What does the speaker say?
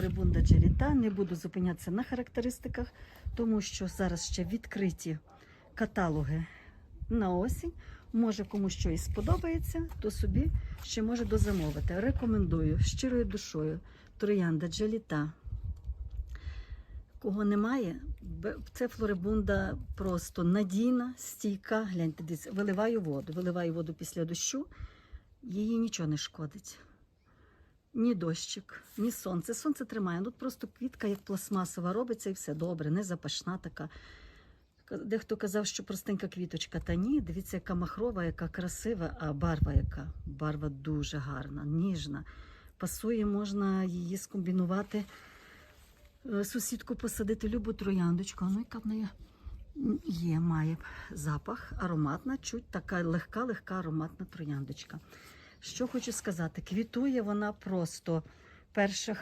флорибунда джеліта. Не буду зупинятися на характеристиках, тому що зараз ще відкриті каталоги на осінь. Може комусь щось сподобається, то собі ще може дозамовити. Рекомендую щирою душою троянда джеліта. Кого немає, це флорибунда просто надійна, стійка. Гляньте, дивіться, виливаю воду, виливаю воду після дощу, її нічого не шкодить. Ні дощик, ні сонце. Сонце тримає. Тут просто квітка, як пластмасова, робиться і все добре, не запашна така. Дехто казав, що простенька квіточка, та ні, дивіться, яка махрова, яка красива, а барва яка. Барва дуже гарна, ніжна. Пасує, можна її скомбінувати. Е, Сусідку посадити любу трояндочку. Ну, яка в неї є, має запах, ароматна, чуть така легка, легка ароматна трояндочка. Що хочу сказати, квітує вона просто. Перша